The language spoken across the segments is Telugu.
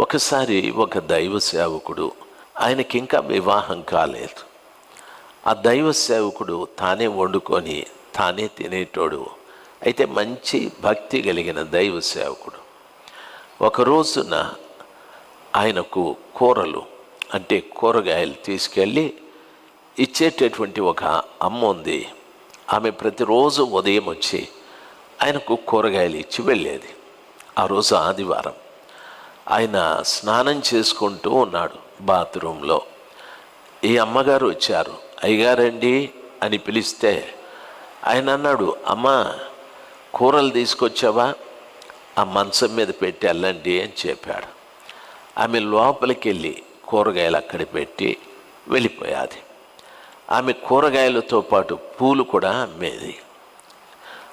ఒకసారి ఒక దైవ సేవకుడు ఆయనకి ఇంకా వివాహం కాలేదు. ఆ దైవ సేవకుడు తానే వండుకొని తానే తినేటోడు. అయితే మంచి భక్తి కలిగిన దైవ సేవకుడు. ఒక రోజున ఆయనకు కూరలు అంటే కూరగాయలు తీసుకెళ్ళి ఇచ్చేటటువంటి ఒక అమ్మ ఉంది. ఆమె ప్రతిరోజు ఉదయం వచ్చి ఆయనకు కూరగాయలు ఇచ్చి వెళ్ళేది. ఆ రోజు ఆదివారం. ఆయన స్నానం చేసుకుంటూ ఉన్నాడు బాత్రూంలో. ఈ అమ్మగారు వచ్చారు. అయ్యగారండి అని పిలిస్తే ఆయన అన్నాడు అమ్మ కూరలు తీసుకొచ్చావా? ఆ మంచం మీద పెట్టి వెళ్ళండి అని చెప్పాడు. ఆమె లోపలికి వెళ్ళి కూరగాయలు అక్కడ పెట్టి వెళ్ళిపోయాది. ఆమె కూరగాయలతో పాటు పూలు కూడా అమ్మేది.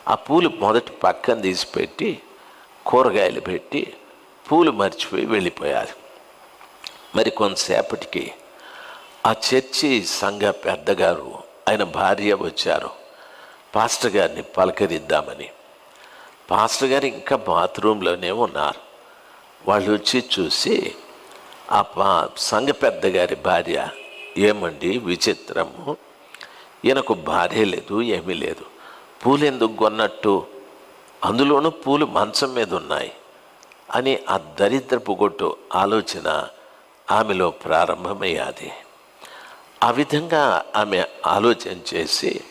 ఆ పూలు మొదటి పక్కన తీసి పెట్టి కూరగాయలు పెట్టి పూలు మర్చిపోయి వెళ్ళిపోయారు. మరి కొంతసేపటికి ఆ చర్చి సంఘ పెద్దగారు ఆయన భార్య వచ్చారు. పాస్టర్ గారిని పలకరిద్దామని. పాస్టర్ గారు ఇంకా బాత్రూంలోనే ఉన్నారు. వాళ్ళు వచ్చి చూసి ఆ పా సంఘ పెద్ద గారి భార్య ఏమండి విచిత్రము. ఈయనకు భార్య లేదు ఏమీ లేదు. పూలు ఎందుకు కొన్నట్టు? అందులోనూ పూలు మంచం మీద ఉన్నాయి. అని ఆ దరిద్రపు గొట్టు ఆలోచన ఆమెలో ప్రారంభమయ్యాది. ఆ విధంగా ఆమె ఆలోచన చేసి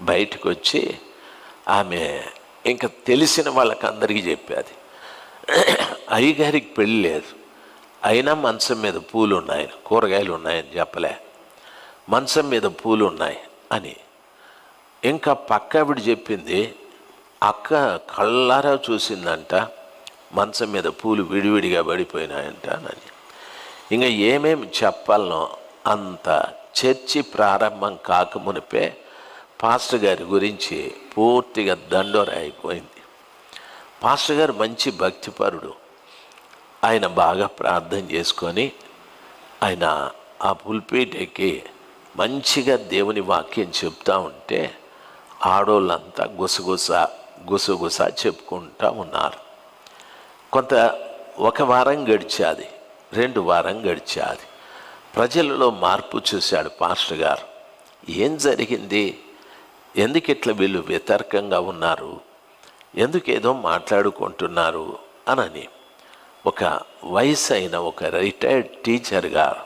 బయటకు వచ్చి ఆమె ఇంకా తెలిసిన వాళ్ళకందరికీ చెప్పేది. అయ్యగారికి పెళ్ళి లేదు. అయినా మంచం మీద పూలు ఉన్నాయి కూరగాయలు ఉన్నాయని చెప్పలే. మంచం మీద పూలు ఉన్నాయి అని. ఇంకా పక్క ఆవిడ చెప్పింది అక్క కళ్ళారా చూసిందంట. మంచం మీద పూలు విడివిడిగా పడిపోయినాయంట అని ఇంకా ఏమేమి చెప్పాలనో అంత చర్చి ప్రారంభం కాకమునిపే పాస్టర్ గారి గురించి పూర్తిగా దండోర అయిపోయింది. పాస్టర్ గారు మంచి భక్తిపరుడు. ఆయన బాగా ప్రార్థన చేసుకొని ఆయన ఆ పుల్పీట్ ఎక్కి మంచిగా దేవుని వాక్యం చెప్తూ ఉంటే ఆడోళ్ళంతా గుసగుస గుసగుస చెప్పుకుంటా ఉన్నారు. కొంత ఒక వారం గడిచాది రెండు వారం గడిచాది. ప్రజలలో మార్పు చూశాడు పాస్టర్ గారు. ఏం జరిగింది? ఎందుకు ఇట్లా వీళ్ళు వ్యతిరేకంగా ఉన్నారు? ఎందుకు ఏదో మాట్లాడుకుంటున్నారు? అనని ఒక వయసు అయిన ఒక రిటైర్డ్ టీచర్ గారు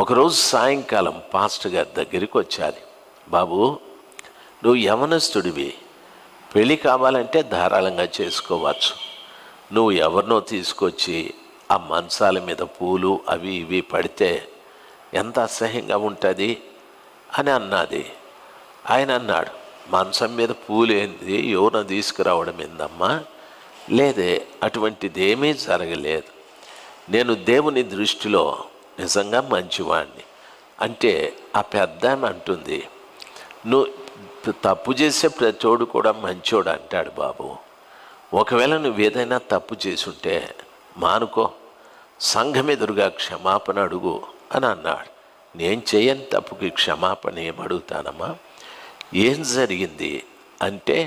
ఒకరోజు సాయంకాలం పాస్టర్ గారి దగ్గరికి వచ్చాది బాబు నువ్వు యవనస్తుడివి. పెళ్ళి కావాలంటే ధారాళంగా చేసుకోవచ్చు. నువ్వు ఎవరినో తీసుకొచ్చి ఆ మంచాల మీద పూలు అవి ఇవి పడితే ఎంత అసహ్యంగా ఉంటుంది అని అన్నది. ఆయన అన్నాడు మంచం మీద పూలు ఏంది ఎవరినో తీసుకురావడం ఏందమ్మా? లేదే అటువంటిదేమీ జరగలేదు. నేను దేవుని దృష్టిలో నిజంగా మంచివాణ్ణి. అంటే ఆ పెద్ద అంటుంది నువ్వు తప్పు చేసే ప్రతోడు కూడా మంచోడు అంటాడు బాబు. ఒకవేళ నువ్వు ఏదైనా తప్పు చేసుంటే మానుకో. సంఘం ఎదురుగా క్షమాపణ అడుగు అని అన్నాడు. నేను చేయని తప్పుకి క్షమాపణ ఏమడుగుతానమ్మా ఏం జరిగింది అంటే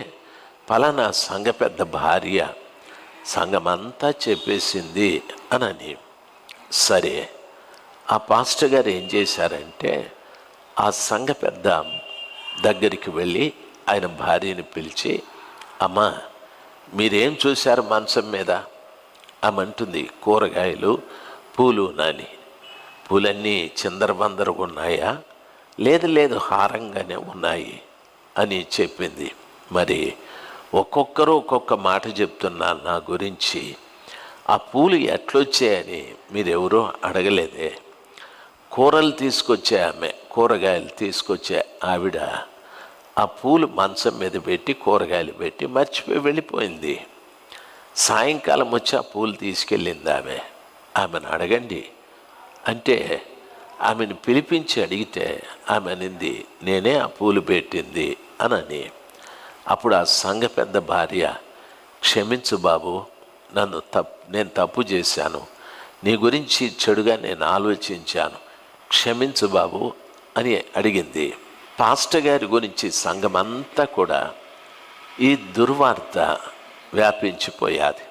పలానా సంఘ పెద్ద భార్య సంఘమంతా చెప్పేసింది అనని సరే ఆ పాస్టర్ గారు ఏం చేశారంటే ఆ సంఘ పెద్ద దగ్గరికి వెళ్ళి ఆయన భార్యని పిలిచి అమ్మా మీరేం చూశారు మంచం మీద? అమంటుంది కూరగాయలు పూలు నాని. పూలన్నీ చిందరబందరగా ఉన్నాయా లేదు లేదు హారంగానే ఉన్నాయి అని చెప్పింది. మరి ఒక్కొక్కరు ఒక్కొక్క మాట చెప్తున్నారు నా గురించి. ఆ పూలు ఎట్లొచ్చాయని మీరెవరూ అడగలేదే. కూరలు తీసుకొచ్చే ఆమె కూరగాయలు తీసుకొచ్చే ఆవిడ ఆ పూలు మంచం మీద పెట్టి కూరగాయలు పెట్టి మర్చిపోయి వెళ్ళిపోయింది. సాయంకాలం వచ్చి ఆ పూలు తీసుకెళ్ళింది ఆమె. ఆమెను అడగండి. అంటే ఆమెను పిలిపించి అడిగితే ఆమె అనింది నేనే ఆ పూలు పెట్టింది అనని అప్పుడు ఆ సంఘ పెద్ద భార్య క్షమించు బాబు నన్ను తప్పు నేను తప్పు చేశాను. నీ గురించి చెడుగా నేను ఆలోచించాను. క్షమించు బాబు అని అడిగింది. పాస్టర్ గారి గురించి సంఘమంతా కూడా ఈ దుర్వార్త వ్యాపించిపోయాది.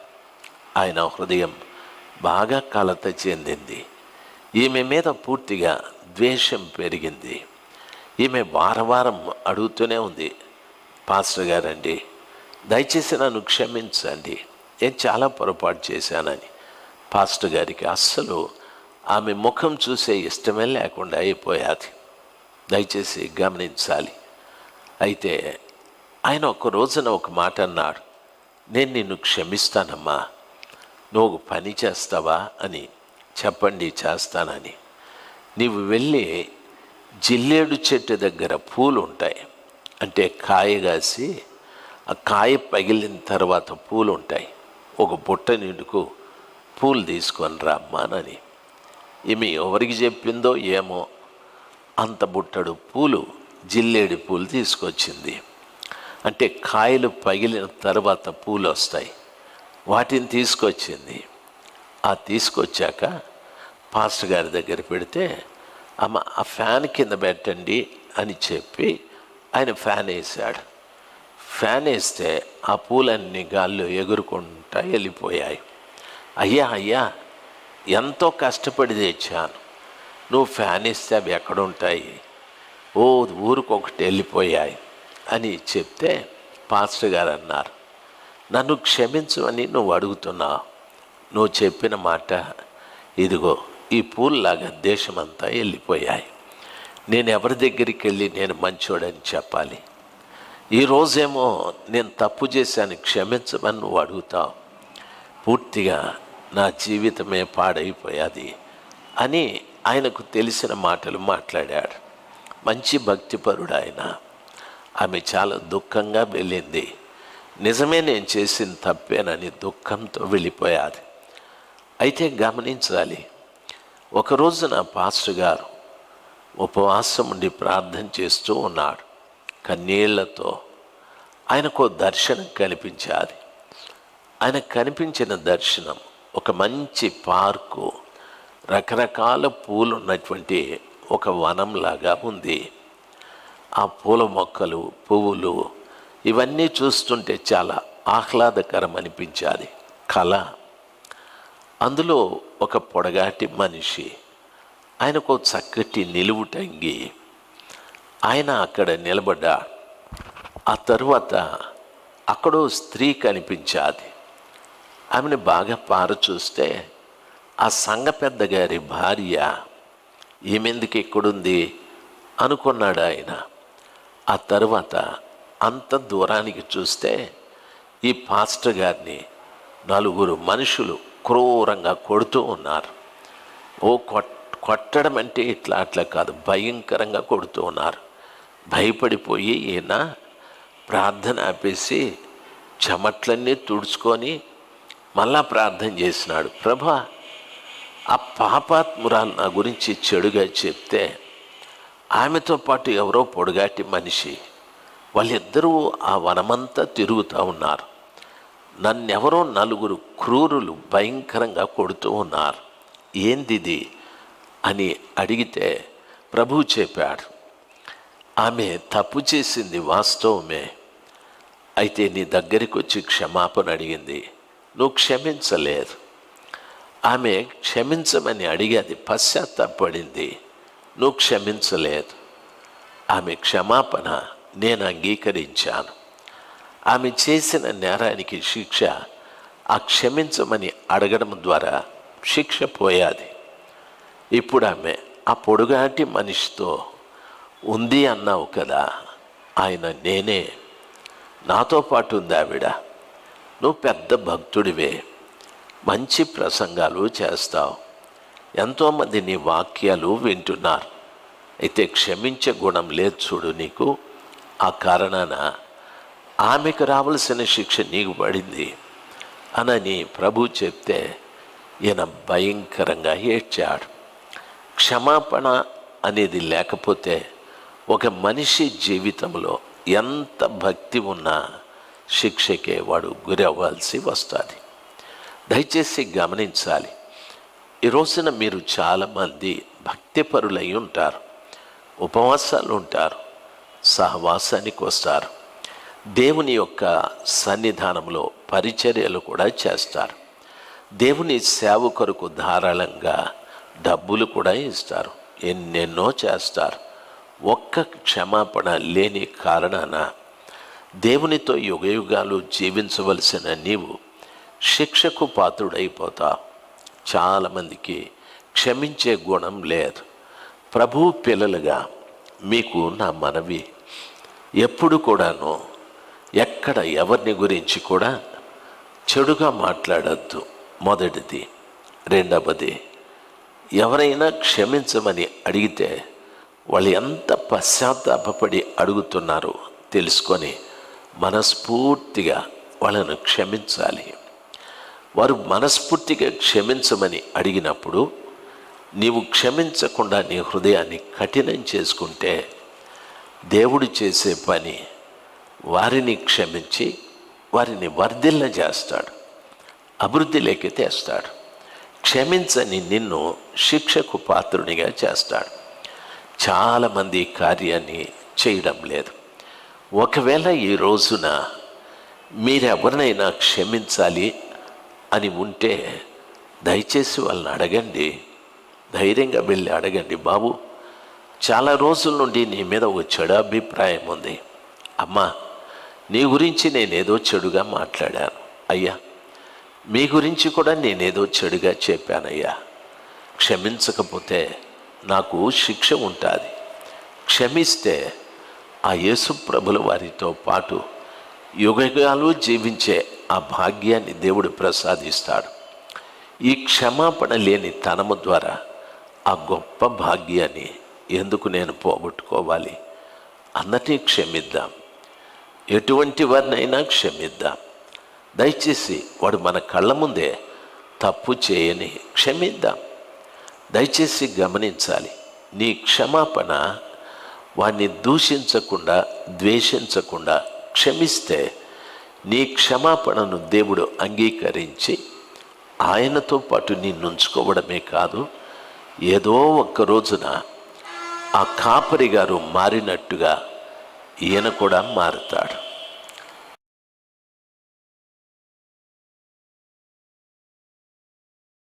ఆయన హృదయం బాగా కలత చెందింది. ఈమె మీద పూర్తిగా ద్వేషం పెరిగింది. ఈమె వారం వారం అడుగుతూనే ఉంది పాస్టర్ గారండి దయచేసి నన్ను క్షమించండి నేను చాలా పొరపాటు చేశానని. పాస్టర్ గారికి అస్సలు ఆమె ముఖం చూసే ఇష్టమే లేకుండా అయిపోయాది. దయచేసి గమనించాలి. అయితే ఆయన ఒక రోజున ఒక మాట అన్నాడు. నేను నిన్ను క్షమిస్తానమ్మా. నువ్వు పని చేస్తావా? అని. చెప్పండి చేస్తానని. నీవు వెళ్ళి జిల్లేడు చెట్టు దగ్గర పూలు ఉంటాయి అంటే కాయ కాసి ఆ కాయ పగిలిన తర్వాత పూలు ఉంటాయి ఒక బుట్ట నిండుకు పూలు తీసుకొని రమ్మానని ఈమె ఎవరికి చెప్పిందో ఏమో అంత బుట్టడు పూలు జిల్లేడి పూలు తీసుకొచ్చింది. అంటే కాయలు పగిలిన తర్వాత పూలు వస్తాయి. వాటిని తీసుకొచ్చింది. ఆ తీసుకొచ్చాక పాస్టర్ గారి దగ్గర పెడితే అమ్మ ఆ ఫ్యాన్ కింద పెట్టండి అని చెప్పి ఆయన ఫ్యాన్ వేసాడు ఫ్యాన్ వేస్తే ఆ పూలన్నీ గాల్లో ఎగురుకుంటా వెళ్ళిపోయాయి. అయ్యా అయ్యా ఎంతో కష్టపడి తెచ్చాను. నువ్వు ఫ్యాన్ ఇస్తే అవి ఎక్కడుంటాయి? ఓ ఊరికొకటి వెళ్ళిపోయాయి అని చెప్తే పాస్టర్ గారు అన్నారు నన్ను క్షమించమని నువ్వు అడుగుతున్నావు నువ్వు చెప్పిన మాట ఇదిగో ఈ పూల్లాగా దేశమంతా వెళ్ళిపోయాయి. నేను ఎవరి దగ్గరికి వెళ్ళి నేను మంచోడని చెప్పాలి. ఈరోజేమో నేను తప్పు చేశాను క్షమించమని నువ్వు అడుగుతావు. పూర్తిగా నా జీవితమే పాడైపోయాది అని ఆయనకు తెలిసిన మాటలు మాట్లాడాడు. మంచి భక్తిపరుడు ఆయన. ఆమె చాలా దుఃఖంగా వెళ్ళింది. నిజమే నేను చేసిన తప్పేనని దుఃఖంతో వెళ్ళిపోయాది. అయితే గమనించాలి. ఒకరోజు నా పాస్టర్ గారు ఉపవాసం ఉండి ప్రార్థన చేస్తూ ఉన్నాడు. కన్నీళ్ళతో ఆయనకు దర్శనం కనిపించాది. ఆయనకు కనిపించిన దర్శనం ఒక మంచి పార్కు రకరకాల పూలు ఉన్నటువంటి ఒక వనంలాగా ఉంది. ఆ పూల మొక్కలు పువ్వులు ఇవన్నీ చూస్తుంటే చాలా ఆహ్లాదకరం అనిపించాలి కళ. అందులో ఒక పొడగాటి మనిషి ఆయనకు చక్కటి చక్కటి నిలువుటంగి ఆయన అక్కడ నిలబడ్డా ఆ తరువాత అక్కడో స్త్రీ కనిపించాది. ఆమెను బాగా పార చూస్తే ఆ సంఘ పెద్ద గారి భార్య ఈమెందుకు ఎక్కడుంది అనుకున్నాడు ఆయన. ఆ తరువాత అంత దూరానికి చూస్తే ఈ పాస్టర్ గారిని నలుగురు మనుషులు క్రూరంగా కొడుతూ ఉన్నారు. ఓ కొట్ కొట్టడం అంటే ఇట్లా అట్లా కాదు భయంకరంగా కొడుతూ ఉన్నారు. భయపడిపోయి ఈయన ప్రార్థన ఆపేసి చెమట్లన్నీ తుడుచుకొని మళ్ళా ప్రార్థన చేసినాడు. ప్రభా ఆ పాపాత్మురాలు నా గురించి చెడుగా చెప్తే ఆమెతో పాటు ఎవరో పొడుగాటి మనిషి. వాళ్ళిద్దరూ ఆ వనమంతా తిరుగుతూ ఉన్నారు. నన్నెవరో నలుగురు క్రూరులు భయంకరంగా కొడుతూ ఉన్నారు. ఏందిది? అని అడిగితే ప్రభువు చెప్పాడు. ఆమె తప్పు చేసింది వాస్తవమే. అయితే నీ దగ్గరికి వచ్చి క్షమాపణ అడిగింది. నువ్వు క్షమించలేదు. ఆమె క్షమించమని అడిగేది పశ్చాత్తాపడింది నువ్వు క్షమించలేదు. ఆమె క్షమాపణ నేను అంగీకరించాను. ఆమె చేసిన నేరానికి శిక్ష ఆ క్షమించమని అడగడం ద్వారా శిక్ష పోయాది. ఇప్పుడు ఆమె ఆ పొడుగాటి మనిషితో ఉంది అన్నావు కదా ఆయన నేనే. నాతో పాటు ఉంది ఆవిడ. నువ్వు పెద్ద భక్తుడివే. మంచి ప్రసంగాలు చేస్తావు. ఎంతోమంది నీ వాక్యాలు వింటున్నారు. అయితే క్షమించే గుణం లేదు చూడు నీకు. ఆ కారణాన ఆమెకు రావలసిన శిక్ష నీకు పడింది అనని ప్రభు చెప్తే ఈయన భయంకరంగా ఏడ్చాడు. క్షమాపణ అనేది లేకపోతే ఒక మనిషి జీవితంలో ఎంత భక్తి ఉన్నా శిక్షకే వాడు గురి అవ్వాల్సి వస్తుంది. దయచేసి గమనించాలి. ఈ రోజున మీరు చాలామంది భక్తిపరులై ఉంటారు. ఉపవాసాలు ఉంటారు. సహవాసానికి వస్తారు. దేవుని యొక్క సన్నిధానంలో పరిచర్యలు కూడా చేస్తారు. దేవుని సేవ కొరకు ధారాళంగా డబ్బులు కూడా ఇస్తారు. ఎన్నెన్నో చేస్తారు. ఒక్క క్షమాపణ లేని కారణాన దేవునితో యుగయుగాలు జీవించవలసిన నీవు శిక్షకు పాత్రుడైపోతా. చాలామందికి క్షమించే గుణం లేదు. ప్రభు పిల్లలుగా మీకు నా మనవి. ఎప్పుడు కూడాను ఎక్కడ ఎవరిని గురించి కూడా చెడుగా మాట్లాడద్దు. మొదటిది. రెండవది ఎవరైనా క్షమించమని అడిగితే వాళ్ళు ఎంత పశ్చాత్తాపడి అడుగుతున్నారో తెలుసుకొని మనస్ఫూర్తిగా వాళ్ళను క్షమించాలి. వారు మనస్ఫూర్తిగా క్షమించమని అడిగినప్పుడు నీవు క్షమించకుండా నీ హృదయాన్ని కఠినం చేసుకుంటే దేవుడు చేసే పని వారిని క్షమించి వారిని వర్ధిల్ల చేస్తాడు అభివృద్ధిలోకి తెస్తాడు. క్షమించని నిన్ను శిక్షకు పాత్రునిగా చేస్తాడు. చాలామంది ఈ కార్యాన్ని చేయడం లేదు. ఒకవేళ ఈ రోజున మీరెవరినైనా క్షమించాలి అని ఉంటే దయచేసి వాళ్ళని అడగండి. ధైర్యంగా వెళ్ళి అడగండి. బాబు చాలా రోజుల నుండి నీ మీద ఒక చెడు అభిప్రాయం ఉంది. అమ్మా నీ గురించి నేనేదో చెడుగా మాట్లాడాను. అయ్యా మీ గురించి కూడా నేనేదో చెడుగా చెప్పానయ్యా. క్షమించకపోతే నాకు శిక్ష ఉంటుంది. క్షమిస్తే ఆ యేసు ప్రభుల వారితో పాటు యుగయుగాలు జీవించే ఆ భాగ్యాన్ని దేవుడు ప్రసాదిస్తాడు. ఈ క్షమాపణ లేని తనము ద్వారా ఆ గొప్ప భాగ్యాన్ని ఎందుకు నేను పోగొట్టుకోవాలి అన్నటి క్షమిద్దాం. ఎటువంటి వారినైనా క్షమిద్దాం. దయచేసి వాడు మన కళ్ళ ముందే తప్పు చేయని క్షమిద్దాం. దయచేసి గమనించాలి నీ క్షమాపణ వాడిని దూషించకుండా ద్వేషించకుండా క్షమిస్తే నీ క్షమాపణను దేవుడు అంగీకరించి ఆయనతో పాటు నిన్నుంచుకోవడమే కాదు ఏదో ఒక్క రోజున ఆ కాపరి గారు మారినట్టుగా ఈయన కూడా మారుతాడు.